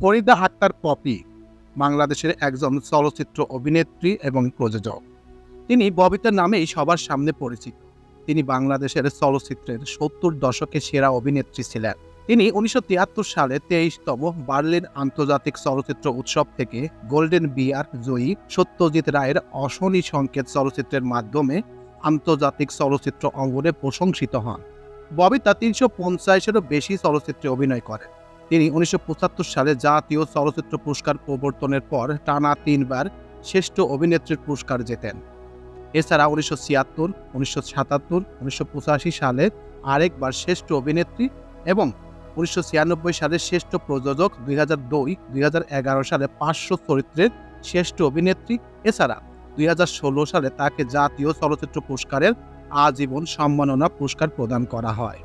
Farida Akter poppy, বাংলাদেশের একজন চলচ্চিত্র অভিনেত্রী এবং প্রযোজক। তিনি ববিতার নামেই সবার সামনে পরিচিত। তিনি বাংলাদেশের চলচ্চিত্রের সত্তর দশকে সেরা অভিনেত্রী ছিলেন। তিনি উনিশশো তিয়াত্তর সালে তেইশতম বার্লিন আন্তর্জাতিক চলচ্চিত্র উৎসব থেকে গোল্ডেন বিয়ার জয়ী সত্যজিৎ রায়ের অশনি সংকেত চলচ্চিত্রের মাধ্যমে আন্তর্জাতিক চলচ্চিত্র অঙ্গনে প্রশংসিত হন। ববিতা তিনশো পঞ্চাশেরও বেশি চলচ্চিত্রে অভিনয় করেন। তিনি উনিশশো পঁচাত্তর সালে জাতীয় চলচ্চিত্র পুরস্কার প্রবর্তনের পর টানা তিনবার শ্রেষ্ঠ অভিনেত্রীর পুরস্কার জেতেন। এছাড়া উনিশশো ছিয়াত্তর, উনিশশো সাতাত্তর, উনিশশো সালে আরেকবার শ্রেষ্ঠ অভিনেত্রী এবং উনিশশো ছিয়ানব্বই সালে শ্রেষ্ঠ প্রযোজক, দুই হাজার দুই দুই সালে পাঁচশো চরিত্রের শ্রেষ্ঠ অভিনেত্রী। এছাড়া দুই হাজার ষোলো সালে তাকে জাতীয় চলচ্চিত্র পুরস্কারের আজীবন সম্মাননা পুরস্কার প্রদান করা হয়।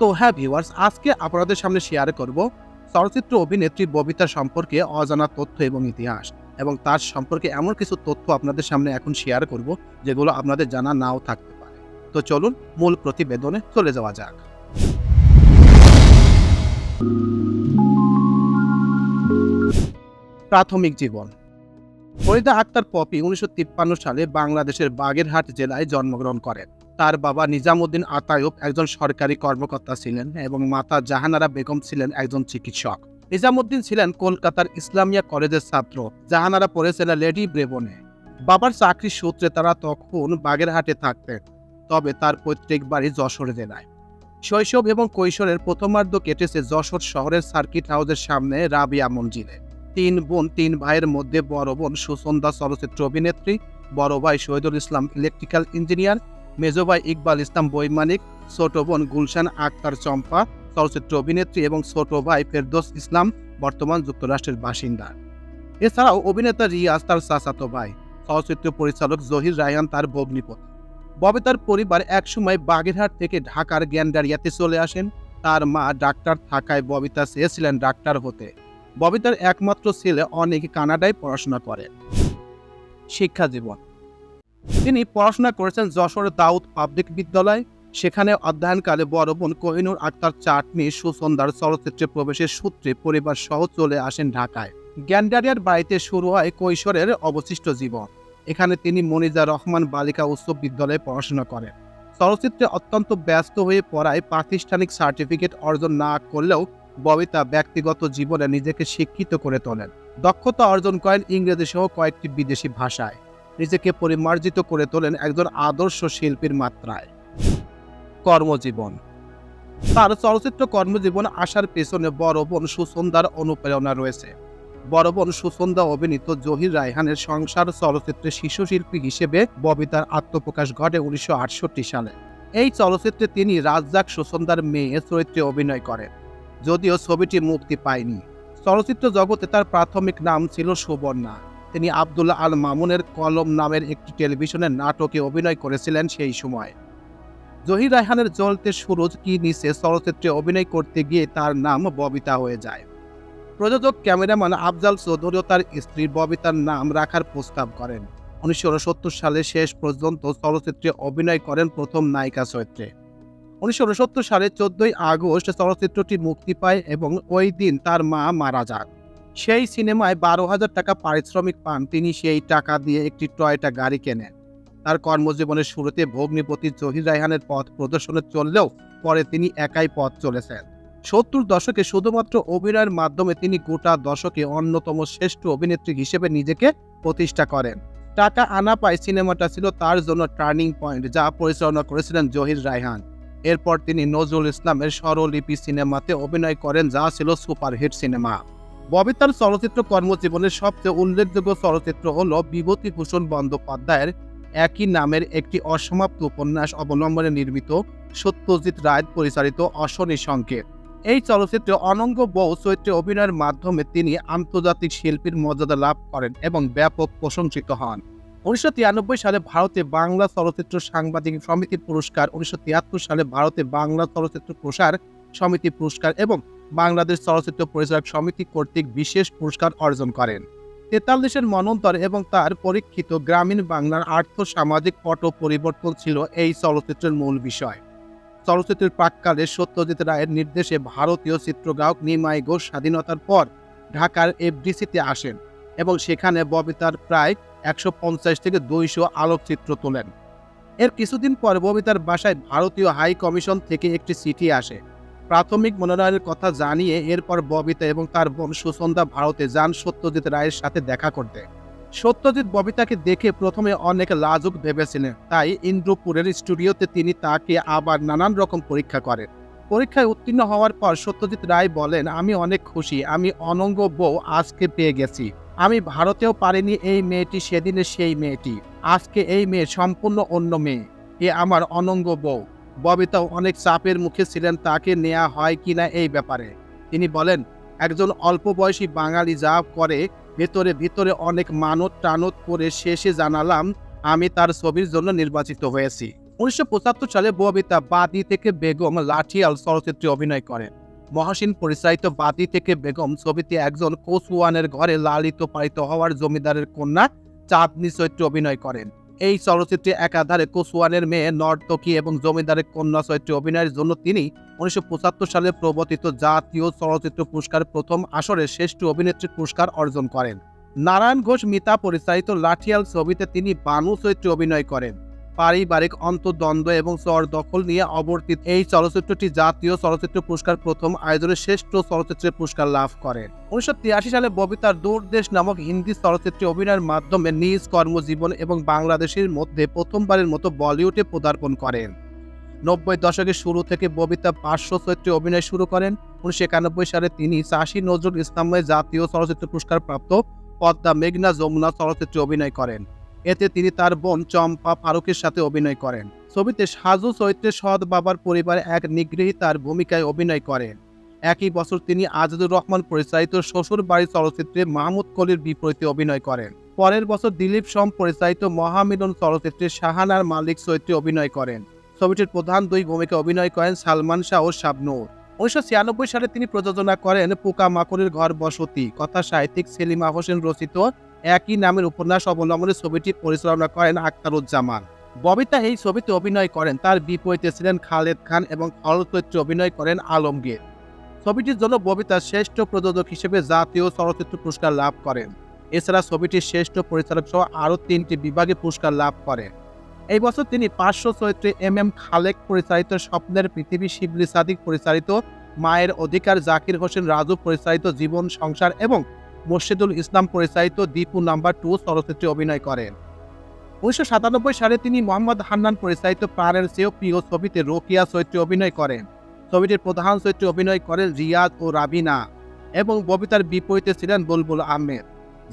তো হ্যাঁ ভিউয়ার্স আজকে আপনাদের সামনে শেয়ার করব চলচ্চিত্র অভিনেত্রী ববিতা সম্পর্কে অজানা তথ্য এবং ইতিহাস এবং তার সম্পর্কে এমন কিছু তথ্য আপনাদের সামনে এখন শেয়ার করব যেগুলো আপনাদের জানা নাও থাকতে পারে। তো চলুন মূল প্রতিবেদনে চলে যাওয়া যাক। প্রাথমিক জীবন। ফরিদা আক্তার পপি উনিশশো তিপ্পান্ন সালে বাংলাদেশের বাগেরহাট জেলায় জন্মগ্রহণ করেন। তার বাবা নিজামুদ্দিন আতায়ুব একজন সরকারি কর্মকর্তা ছিলেন এবং মাতা জাহানারা বেগম ছিলেন একজন চিকিৎসক। নিজামুদ্দিন ছিলেন কলকাতার ইসলামিয়া কলেজের ছাত্র, জাহানারা পড়েছিলেন লেডি ব্রেবনে। বাবার চাকরির সূত্রে তারা তখন বাগেরহাটে থাকতেন, তবে তার পৈতৃক বাড়ি যশোর জেলায়। শৈশব এবং কৈশোরের প্রথমার্ধ কেটেছে যশোর শহরের সার্কিট হাউসের সামনে রাবিয়া মঞ্জিলে। তিন বোন, তিন ভাইয়ের মধ্যে বড় বোন সুসন্দা চলচ্চিত্র অভিনেত্রী, বড় ভাই শহীদুল ইসলাম ইলেকট্রিক্যাল ইঞ্জিনিয়ার মেজো ভাই ইকবাল ইসলাম বৈমানিক, ছোট বোন গুলশান আক্তার চম্পা, চলচ্চিত্র অভিনেত্রী এবং ছোট ভাই ফেরদোস ইসলাম, বর্তমান যুক্তরাষ্ট্রের বাসিন্দা। এছাড়াও অভিনেতা রিয়াজ তার চাচাতো ভাই, চলচ্চিত্র পরিচালক জহির রায়হান তার ভগ্নিপতি। ববিতার পরিবার একসময় বাগেরহাট থেকে ঢাকার গ্যান্ডারিয়াতে চলে আসেন। তার মা ডাক্তার থাকায় ববিতা চেয়েছিলেন ডাক্তার হতে। ববিতার একমাত্র ছেলে অনেক কানাডায় পড়াশোনা করে। শিক্ষা জীবন। তিনি পড়াশোনা করেছেন যশোরের দাউদ পাবলিক বিদ্যালয়। সেখানে অধ্যয়নকালে বড় বোন কোহিনুর আক্তার চাটনি সুসন্দার চলচ্চিত্রে প্রবেশের সূত্রে পরিবার সহ চলে আসেন ঢাকায়। গ্যান্ডারিয়ার বাড়িতে শুরু হয় কৈশোরের অবশিষ্ট জীবন। এখানে তিনি মনিজা রহমান বালিকা উচ্চ বিদ্যালয়ে পড়াশোনা করেন। চলচ্চিত্রে অত্যন্ত ব্যস্ত হয়ে পড়ায় প্রাতিষ্ঠানিক সার্টিফিকেট অর্জন না করলেও ববিতা ব্যক্তিগত জীবনে নিজেকে শিক্ষিত করে তোলেন। দক্ষতা অর্জন করেন ইংরেজি সহ কয়েকটি বিদেশি ভাষায়। নিজেকে পরিমার্জিত করে তোলেন একজন আদর্শ শিল্পীর মাত্রায়। কর্মজীবন। তার চলচ্চিত্র কর্মজীবন আসার পেছনে বড় বোন সুসন্দার অনুপ্রেরণা রয়েছে। বড় বোন সুসন্দা অভিনীত জহির রায়হানের সংসার চলচ্চিত্রে শিশু শিল্পী হিসেবে ববিতার আত্মপ্রকাশ ঘটে উনিশশো আটষট্টি সালে। এই চলচ্চিত্রে তিনি রাজ্জাক সুসন্দার মেয়ে চরিত্রে অভিনয় করেন, যদিও ছবিটি মুক্তি পায়নি। চলচ্চিত্র জগতে তার প্রাথমিক নাম ছিল সুবর্ণা। তিনি আবদুল্লাহ আল মামুনের কলম নামের একটি টেলিভিশনের নাটকে অভিনয় করেছিলেন সেই সময়। জহির রায়হানের জলতে সুরজ কি নিচে চলচ্চিত্রে অভিনয় করতে গিয়ে তার নাম ববিতা হয়ে যায়। প্রযোজক, ক্যামেরাম্যান আফজাল চৌধুরীও তার স্ত্রী ববিতার নাম রাখার প্রস্তাব করেন। উনিশশো উনসত্তর সালে শেষ পর্যন্ত চলচ্চিত্রে অভিনয় করেন প্রথম নায়িকা চরিত্রে। উনিশশো উনসত্তর সালে চোদ্দই আগস্ট চলচ্চিত্রটি মুক্তি পায় এবং ওই দিন তার মা মারা যান। সেই সিনেমায় বারো হাজার টাকা পারিশ্রমিক পান। তিনি সেই টাকা দিয়ে একটি টয়টা গাড়ি কেনেন। তার কর্মজীবনের শুরুতে ভগ্নিপতি জহির রায়হানের পথ প্রদর্শনে চললেও পরে তিনি একাই পথ চলেছেন। সত্তর দশকে শুধুমাত্র অভিনয়ের মাধ্যমে তিনি গোটা দশকে অন্যতম শ্রেষ্ঠ অভিনেত্রী হিসেবে নিজেকে প্রতিষ্ঠা করেন। টাকা আনা পায় সিনেমাটা ছিল তার জন্য টার্নিং পয়েন্ট, যা পরিচালনা করেছিলেন জহির রায়হান। এরপর তিনি নজরুল ইসলামের স্বরলিপি সিনেমাতে অভিনয় করেন, যা ছিল সুপারহিট সিনেমা। ববিতার চলচ্চিত্র কর্মজীবনের সবচেয়ে উল্লেখযোগ্য চলচ্চিত্র হল বিভূতিভূষণ বন্দ্যোপাধ্যায়ের একই নামের একটি অসমাপ্ত উপন্যাস অবলম্বনে নির্মিত সত্যজিৎ রায় পরিচালিত অশনি সংকেত। এই চলচ্চিত্রে অনঙ্গ বউ চরিত্রে অভিনয়ের মাধ্যমে তিনি আন্তর্জাতিক শিল্পীর মর্যাদা লাভ করেন এবং ব্যাপক প্রশংসিত হন। উনিশশো তিরানব্বই সালে ভারতে বাংলা চলচ্চিত্র সাংবাদিক সমিতি পুরস্কার, উনিশশো তিয়াত্তর সালে ভারতে বাংলা চলচ্চিত্র প্রসার সমিতি পুরস্কার এবং বাংলাদেশ চলচ্চিত্র পরিচালক সমিতি কর্তৃক বিশেষ পুরস্কার অর্জন করেন। তেতাল্লিশের মনন্তর এবং তার পরীক্ষিত গ্রামীণ বাংলার আর্থ সামাজিক পট পরিবর্তন ছিল এই চলচ্চিত্রের মূল বিষয়। চলচ্চিত্রের প্রাককালে সত্যজিৎ রায়ের নির্দেশে ভারতীয় চিত্রগ্রাহক নিমাই ঘোষ স্বাধীনতার পর ঢাকার এফডিসিতে আসেন এবং সেখানে ববিতার প্রায় একশো পঞ্চাশ থেকে দুইশো আলোকচিত্র তোলেন। এর কিছুদিন পর ববিতার বাসায় ভারতীয় হাই কমিশন থেকে একটি চিঠি আসে। প্রাথমিক মনোনয়নের কথা জানিয়ে এরপর ববিতা এবং তার বোন সুসন্দা ভারতে যান সত্যজিৎ রায়ের সাথে দেখা করতে। সত্যজিৎ ববিতাকে দেখে প্রথমে অনেক লাজুক ভেবেছিলেন, তাই ইন্দ্রপুরের স্টুডিওতে তিনি তাকে আবার নানান রকম পরীক্ষা করেন। পরীক্ষায় উত্তীর্ণ হওয়ার পর সত্যজিৎ রায় বলেন, আমি অনেক খুশি, আমি অনঙ্গ বউ আজকে পেয়ে গেছি। আমি ভারতেও পারিনি এই মেয়েটি সেদিনে সেই মেয়েটি। আজকে এই মেয়ে সম্পূর্ণ অন্য মেয়ে। এ আমার অনঙ্গ বউ। ববিতাও অনেক চাপের মুখে ছিলেন, তাকে নেওয়া হয় কিনা এই ব্যাপারে। তিনি বলেন, একজন অল্প বয়সী বাঙালি যা করে, ভেতরে ভিতরে অনেক মানত টানত করে শেষে জানালাম, আমি তার ছবির জন্য নির্বাচিত হয়েছি। উনিশশো পঁচাত্তর সালে ববিতা বাদি থেকে বেগম লাঠিয়াল চলচ্চিত্রে অভিনয় করেন। মহাসিন পরিচালিত বাদি থেকে বেগম ছবিতে একজন কোচওয়ানের ঘরে লালিত পালিত হওয়ার জমিদারের কন্যা চাঁদনি চরিত্রে অভিনয় করেন। এই চলচ্চিত্রে একাধারে কোসওয়ানের মেয়ে নর্তকী এবং জমিদারের কন্যা চরিত্রে অভিনয়ের জন্য তিনি উনিশশো পঁচাত্তর সালে প্রবর্তিত জাতীয় চলচ্চিত্র পুরস্কার প্রথম আসরে শ্রেষ্ঠ অভিনেত্রী পুরস্কার অর্জন করেন। নারায়ণ ঘোষ মিতা পরিচালিত লাঠিয়াল ছবিতে তিনি বানু চরিত্রে অভিনয় করেন। পারিবারিক অন্তর্দ্বন্দ্ব এবং চর দখল নিয়ে অবর্তিত এই চলচ্চিত্রটি জাতীয় চলচ্চিত্র পুরস্কার প্রথম আয়োজনে শ্রেষ্ঠ চলচ্চিত্রের পুরস্কার লাভ করে। উনিশশো সালে ববিতার দূরদেশ নামক হিন্দি চলচ্চিত্রে অভিনয়ের মাধ্যমে নিজ কর্মজীবন এবং বাংলাদেশের মধ্যে প্রথমবারের মতো বলিউডে পদার্পণ করেন। নব্বই দশকের শুরু থেকে ববিতা পার্শ্ব চরিত্রে অভিনয় শুরু করেন। উনিশশো একানব্বই সালে তিনি চাষি নজরুল ইসলামের জাতীয় চলচ্চিত্র পুরস্কার প্রাপ্ত পদ্মা মেঘনা যমুনা চলচ্চিত্রে অভিনয় করেন। এতে তিনি তার বোন চম্পা ফারুকের সাথে অভিনয় করেন। ছবিতে সাজু চরিত্রে সৎ বাবার পরিবারে এক নিগৃহীতার ভূমিকায় অভিনয় করেন। একই বছর তিনি আজিদুর রহমান পরিচালিত শ্বশুর বাড়ি চলচ্চিত্রে মাহমুদ কলির বিপরীতে অভিনয় করেন। পরের বছর দিলীপ সোম পরিচালিত মহামিলন চলচ্চিত্রে শাহানার মালিক চরিত্রে অভিনয় করেন। ছবিটির প্রধান দুই ভূমিকা অভিনয় করেন সালমান শাহ ও শাবনূর। উনিশশো ছিয়ানব্বই সালে তিনি প্রযোজনা করেন পোকা মাকড়ের ঘর বসতি। কথা সাহিত্যিক সেলিমা হোসেন রচিত একই নামের উপন্যাস অবলম্বনে ছবিটি পরিচালনা করেন আখতারুজ্জামান। ববিতা এই ছবিতে অভিনয় করেন, তার বিপরীতে ছিলেন খালেদ খান এবং খল চরিত্রে অভিনয় করেন আলমগীর। ছবিটির জন্য ববিতা শ্রেষ্ঠ প্রযোজক হিসেবে জাতীয় চলচ্চিত্র পুরস্কার লাভ করেন। এছাড়া ছবিটির শ্রেষ্ঠ পরিচালক সহ আরও তিনটি বিভাগে পুরস্কার লাভ করে। এই বছর তিনি পার্শ্ব চরিত্রে এম এম খালেক পরিচালিত স্বপ্নের পৃথিবী শিবলি সাদিক পরিচালিত মায়ের অধিকার জাকির হোসেন রাজু পরিচালিত জীবন সংসার এবং মোর্শেদুল ইসলাম পরিচালিত দীপু নাম্বার টু চলচ্চিত্রে অভিনয় করেন। উনিশশো সাতানব্বই সালে তিনি মোহাম্মদ হান্নান পরিচালিত প্রাণের চেয়েও প্রিয় ছবিতে রোকিয়া চরিত্রে অভিনয় করেন। ছবিটির প্রধান চরিত্রে অভিনয় করেন রিয়াজ ও রাবিনা এবং ববিতার বিপরীতে ছিলেন বুলবুল আহমেদ।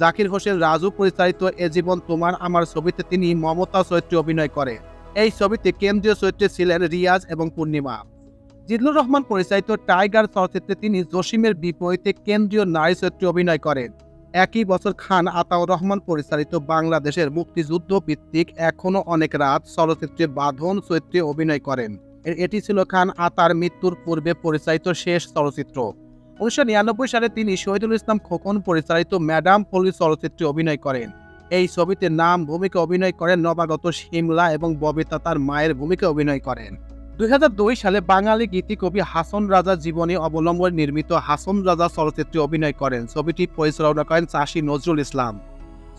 জাকির হোসেন রাজু পরিচালিত এ জীবন তোমার আমার ছবিতে তিনি মমতা চরিত্রে অভিনয় করেন। এই ছবিতে কেন্দ্রীয় চরিত্রে ছিলেন রিয়াজ এবং পূর্ণিমা। জিল্লুর রহমান পরিচালিত টাইগার চলচ্চিত্রে তিনি জসিমের বিপরীতে কেন্দ্রীয় নারী চরিত্রে অভিনয় করেন। একই বছর খান আতাউর রহমান পরিচালিত বাংলাদেশের মুক্তিযুদ্ধ ভিত্তিক এখনও অনেক রাত চলচ্চিত্রে বাঁধন চরিত্রে অভিনয় করেন। এটি ছিল খান আতার মৃত্যুর পূর্বে পরিচালিত শেষ চলচ্চিত্র। উনিশশো নিরানব্বই সালে তিনি শহীদুল ইসলাম খোকন পরিচালিত ম্যাডাম পলি চলচ্চিত্রে অভিনয় করেন। এই ছবিতে নাম ভূমিকা অভিনয় করেন নবাগত শিমলা এবং ববিতা তার মায়ের ভূমিকা অভিনয় করেন। দুই হাজার দুই সালে বাঙালি গীতিকবি হাসন রাজা জীবনী অবলম্বনে নির্মিত হাসন রাজা চলচ্চিত্রে অভিনয় করেন। ছবিটি পরিচালনা করেন চাষি নজরুল ইসলাম।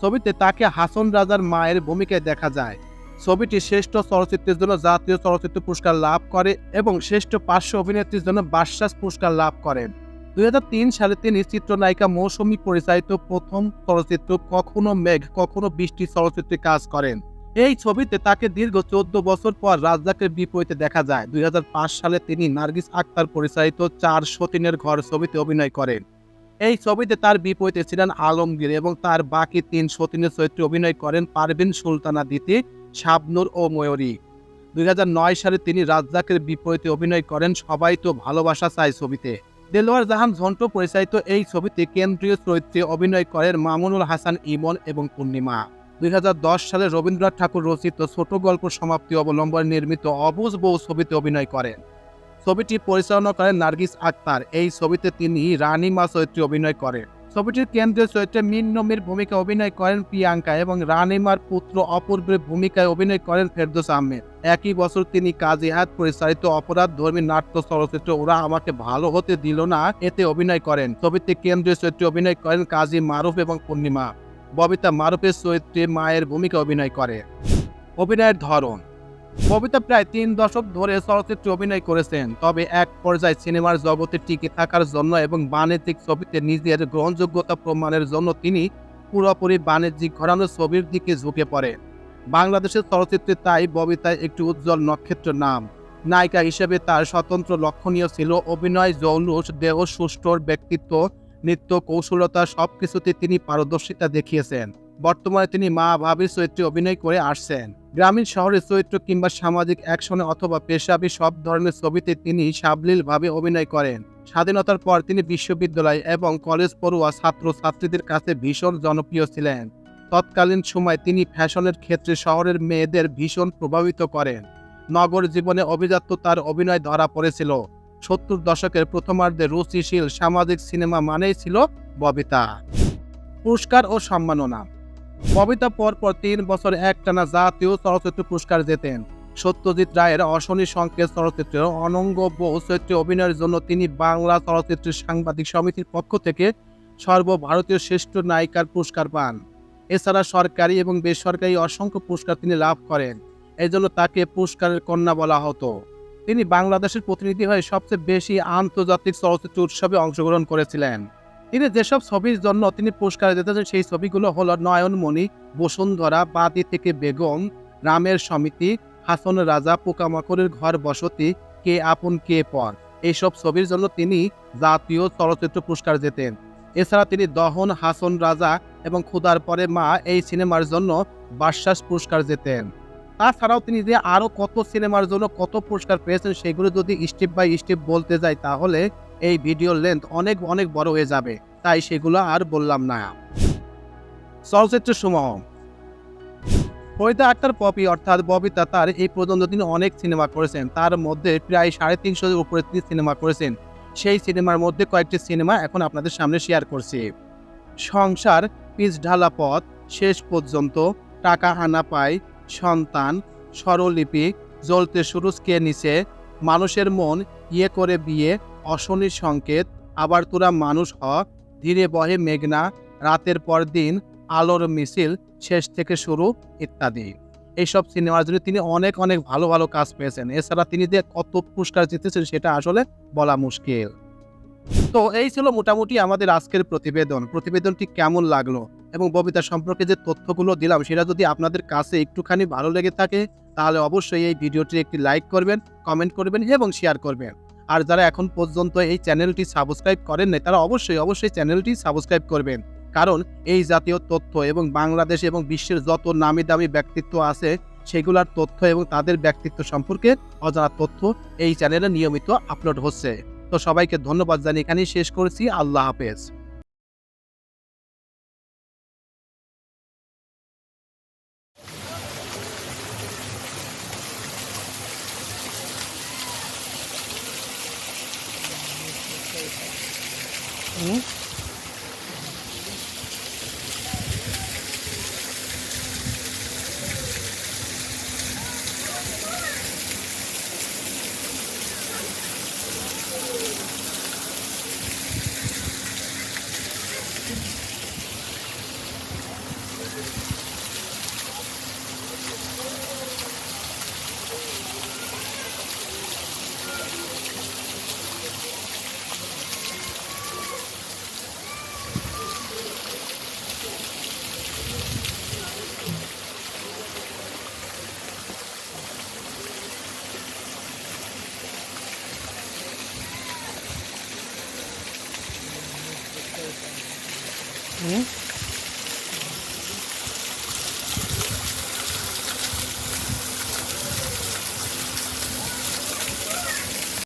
ছবিতে তাকে হাসন রাজার মায়ের ভূমিকায় দেখা যায়। ছবিটি শ্রেষ্ঠ চলচ্চিত্রের জন্য জাতীয় চলচ্চিত্র পুরস্কার লাভ করে এবং শ্রেষ্ঠ পার্শ্ব অভিনেত্রীর জন্য বাশ্বাস পুরস্কার লাভ করেন। দুই হাজার তিন সালে তিনি চিত্রনায়িকা মৌসুমী পরিচালিত প্রথম চলচ্চিত্র কখনো মেঘ, কখনো বৃষ্টি চলচ্চিত্রে কাজ করেন। এই ছবিতে তাকে দীর্ঘ চোদ্দ বছর পর রাজ্জাকের বিপরীতে দেখা যায়। দুই হাজার পাঁচ সালে তিনি নার্গিস আক্তার পরিচালিত চার সতীনের ঘর ছবিতে অভিনয় করেন। এই ছবিতে তার বিপরীতে ছিলেন আলমগীর এবং তার বাকি তিন সতীনের চরিত্রে অভিনয় করেন পারভিন সুলতানা দিতি, শাবনুর ও ময়ূরী। দুই নয় সালে তিনি রাজ্জাকের বিপরীতে অভিনয় করেন সবাই তো ভালোবাসা চায় ছবিতে। দেলোয়ার জাহান ঝন্টু পরিচালিত এই ছবিতে কেন্দ্রীয় চরিত্রে অভিনয় করেন মামুনুল হাসান ইমন এবং পূর্ণিমা। দুই হাজার দশ সালে রবীন্দ্রনাথ ঠাকুর রচিত ছোট গল্প সমাপ্তি অবলম্বনে নির্মিত অবুজ বউ ছবিতে অভিনয় করেন। ছবিটি পরিচালনা করেন নার্গিস আক্তার। এই ছবিতে তিনি রানী মা চরিত্রে অভিনয় করেন। ছবিটির কেন্দ্রীয় চরিত্রে মিন্নমির ভূমিকা অভিনয় করেন প্রিয়াঙ্কা এবং রানিমার পুত্র অপূর্বের ভূমিকায় অভিনয় করেন ফেরদৌস আহমেদ। একই বছর তিনি কাজী হাত পরিচালিত অপরাধ ধর্মী নাট্য চলচ্চিত্র ওরা আমাকে ভালো হতে দিল না, এতে অভিনয় করেন। ছবিতে কেন্দ্রীয় চরিত্রে অভিনয় করেন কাজী মারুফ এবং পূর্ণিমা। ববিতা মারুফের চরিত্রে মায়ের ভূমিকা অভিনয় করে। অভিনয়ের ধরন। ববিতা প্রায় তিন দশক ধরে চলচ্চিত্রে অভিনয় করেছেন, তবে এক পর্যায়ে সিনেমার জগতে টিকে থাকার জন্য এবং বাণিজ্যিক ছবিতে নিজের গ্রহণযোগ্যতা প্রমাণের জন্য তিনি পুরোপুরি বাণিজ্যিক ঘরানোর ছবির দিকে ঝুঁকে পড়েন বাংলাদেশের চলচ্চিত্রে তাই ববিতায় একটি উজ্জ্বল নক্ষত্র নাম। নায়িকা হিসেবে তার স্বতন্ত্র লক্ষণীয় ছিল অভিনয়, জৌলুস, দেহ, সুষ্ঠুর ব্যক্তিত্ব নৃত্য, কৌশলতা সবকিছুতে তিনি পারদর্শিতা দেখিয়েছেন। বর্তমানে তিনি মা ভাবির চরিত্রে অভিনয় করে আসছেন। গ্রামীণ শহরের চরিত্র কিংবা সামাজিক অ্যাকশনে অথবা পেশাবী সব ধরনের ছবিতে তিনি সাবলীলভাবে অভিনয় করেন। স্বাধীনতার পর তিনি বিশ্ববিদ্যালয় এবং কলেজ পড়ুয়া ছাত্র ছাত্রীদের কাছে ভীষণ জনপ্রিয় ছিলেন। তৎকালীন সময় তিনি ফ্যাশনের ক্ষেত্রে শহরের মেয়েদের ভীষণ প্রভাবিত করেন। নগর জীবনে অভিজাত্য তার অভিনয় ধরা পড়েছিল। সত্তর দশকের প্রথমার্ধে রুচিশীল সামাজিক সিনেমা মানেই ছিল ববিতা। পুরস্কার ও সম্মাননা। ববিতা পরপর তিন বছর একটানা জাতীয় চলচ্চিত্র পুরস্কার জেতেন। সত্যজিৎ রায়ের অশনি সংকেত চলচ্চিত্রের অনঙ্গ চরিত্রে অভিনয়ের জন্য তিনি বাংলা চলচ্চিত্র সাংবাদিক সমিতির পক্ষ থেকে সর্বভারতীয় শ্রেষ্ঠ নায়িকার পুরস্কার পান। এছাড়া সরকারি এবং বেসরকারি অসংখ্য পুরস্কার তিনি লাভ করেন। এই জন্য তাকে পুরস্কারের কন্যা বলা হতো। তিনি বাংলাদেশের প্রতিনিধি হয়ে সবচেয়ে বেশি আন্তর্জাতিক চলচ্চিত্র উৎসবে অংশগ্রহণ করেছিলেন। তিনি যেসব ছবির জন্য তিনি পুরস্কার দিতেছেন সেই ছবিগুলো হলো নয়নমণি, বসুন্ধরা, বাদি থেকে বেগম, রামের সমিতি, হাসন রাজা, পোকামাকড়ের ঘর বসতি, কে আপন কে পর। এইসব ছবির জন্য তিনি জাতীয় চলচ্চিত্র পুরস্কার জেতেন। এছাড়া তিনি দহন, হাসন রাজা এবং খুদার পরে মা এই সিনেমার জন্য বাশ্বাস পুরস্কার জেতেন। তাছাড়াও তিনি যে আরও কত সিনেমার জন্য কত পুরস্কার পেয়েছেন সেগুলো যদি স্টেপ বাই স্টেপ বলতে যাই তাহলে এই ভিডিওর লেন্থ অনেক অনেক বড় হয়ে যাবে। তাই সেগুলো আর বললাম না। চলচ্চিত্র সমূহ। ফরিদা আক্তার, পপি অর্থাৎ ববিতা তার এই পর্যন্ত তিনি অনেক সিনেমা করেছেন। তার মধ্যে প্রায় সাড়ে তিনশোর উপরে তিনি সিনেমা করেছেন। সেই সিনেমার মধ্যে কয়েকটি সিনেমা এখন আপনাদের সামনে শেয়ার করছি। সংসার, পিচ ঢালা পথ, শেষ পর্যন্ত টাকা আনা পায় সন্তান, স্বরলিপি, জ্বলতে সুরুজ কে নিচে, মানুষের মন ইয়ে করে বিয়ে, অশনির সংকেত, আবার তোরা মানুষ হ, ধীরে বহে মেঘনা, রাতের পর দিন, আলোর মিছিল, শেষ থেকে শুরু, ইত্যাদি। এইসব সিনেমার জন্য তিনি অনেক অনেক ভালো ভালো কাজ পেয়েছেন। এছাড়া তিনি যে কত পুরস্কার জিতেছেন সেটা আসলে বলা মুশকিল। তো এই ছিল মোটামুটি আমাদের আজকের প্রতিবেদন। প্রতিবেদনটি কেমন লাগল? এবং ববিতা সম্পর্কে যে তথ্যগুলো দিলাম, সেটা যদি আপনাদের কাছে একটুখানি ভালো লেগে থাকে, তাহলে অবশ্যই এই ভিডিওটি একটি লাইক করবেন, কমেন্ট করবেন এবং শেয়ার করবেন। আর যারা এখন পর্যন্ত এই চ্যানেলটি সাবস্ক্রাইব করেন নাই, তারা অবশ্যই অবশ্যই চ্যানেলটি সাবস্ক্রাইব করবেন। কারণ এই জাতীয় তথ্য এবং বাংলাদেশ এবং বিশ্বের যত নামি দামি ব্যক্তিত্ব আছে, সেগুলোর তথ্য এবং তাদের ব্যক্তিত্ব সম্পর্কে অজানা তথ্য এই চ্যানেলে নিয়মিত আপলোড হচ্ছে। তো সবাইকে ধন্যবাদ জানিয়ে এখানেই শেষ করছি। আল্লাহ হাফেজ। Mm-hmm.